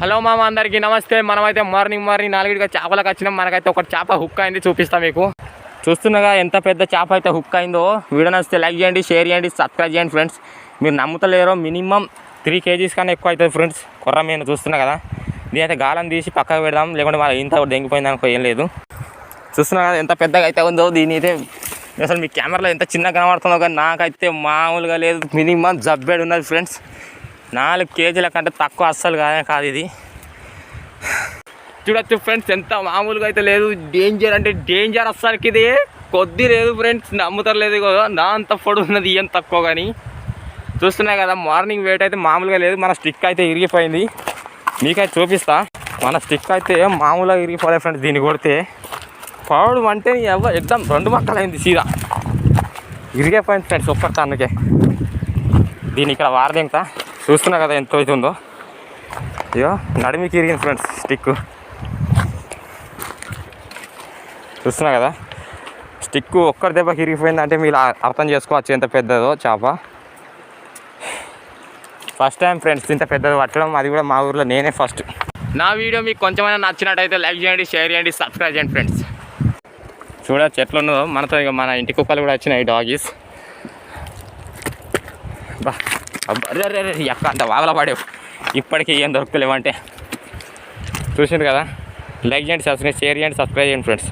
Hello మామ అందరికీ నమస్తే. మనమైతే మార్నింగ్ మార్నింగ్ నాలుగుడిగా చేపలకు వచ్చినాం. మనకైతే ఒక చేప హుక్ అయింది చూపిస్తాం మీకు. చూస్తున్నాగా ఎంత పెద్ద చేప అయితే హుక్ అయిందో వీడియో నచ్చితే లైక్ చేయండి షేర్ చేయండి సబ్స్క్రైబ్ చేయండి ఫ్రెండ్స్ మీరు నమ్ముతలేరో మినిమం త్రీ కేజీస్ కన్నా ఎక్కువ అవుతుంది ఫ్రెండ్స్ కొర్ర మీద చూస్తున్నా కదా. దీని అయితే గాలం తీసి పక్కకు పెడదాం. లేకుంటే మన ఇంత దెంగిపోయింది అనుకో ఏం లేదు. చూస్తున్నా కదా ఎంత పెద్దగా అయితే ఉందో దీని అయితే అసలు మీ కెమెరాలో ఎంత చిన్నగా కనబడుతుందో కానీ నాకైతే మామూలుగా లేదు. మినిమం జబ్బేడు ఉన్నది ఫ్రెండ్స్ నాలుగు కేజీల కంటే తక్కువ అస్సలు కాదే కాదు ఇది. చూడొచ్చు ఫ్రెండ్స్ ఎంత మామూలుగా అయితే లేదు. డేంజర్ అంటే డేంజర్ అస్సలకి ఇది. కొద్ది లేదు ఫ్రెండ్స్ నమ్ముతారు లేదు కదా నా అంత పొడు ఉన్నది ఏం తక్కువ కానీ. చూస్తున్నాయి కదా మార్నింగ్ వెయిట్ అయితే మామూలుగా లేదు. మన స్టిక్ అయితే ఇరిగిపోయింది. మీకైతే చూపిస్తా. మన స్టిక్ అయితే మామూలుగా ఇరిగిపోలేదు ఫ్రెండ్స్ దీన్ని కొడితే. పౌడు అంటే ఎవ ఎగ్జామ్ రెండు మక్కలైంది సీదా. ఇరిగిపోయింది ఫ్రెండ్స్ ఒక్క అందుకే. దీన్ని ఇక్కడ వారదింకా చూస్తున్నా కదా ఎంత అవుతుందో అయ్యో నడిమికి ఇరిగింది ఫ్రెండ్స్ స్టిక్ చూస్తున్నా కదా. స్టిక్ ఒక్కరి దెబ్బకి ఇరిగిపోయింది అంటే మీరు అర్థం చేసుకోవచ్చు ఎంత పెద్దదో చేప. ఫస్ట్ టైం ఫ్రెండ్స్ ఇంత పెద్దది పట్టడం అది కూడా మా ఊర్లో నేనే ఫస్ట్ నా వీడియో మీకు కొంచెమైనా నచ్చినట్టయితే లైక్ చేయండి షేర్ చేయండి సబ్స్క్రైబ్ చేయండి ఫ్రెండ్స్. చూడచ్చు ఎట్లా ఉన్నదో మనతో ఇక మన ఇంటి కుక్కలు కూడా వచ్చినాయి డాగీస్ బా. అరే అరే అరే ఎక్క అంత వాగల పడేవు. ఇప్పటికీ ఏం దొరుకుతలేవంటే. చూసిండ్రు కదా? లైక్ చేయండి సబ్స్క్రైబ్ షేర్ చేయండి సబ్స్క్రైబ్ చేయండి ఫ్రెండ్స్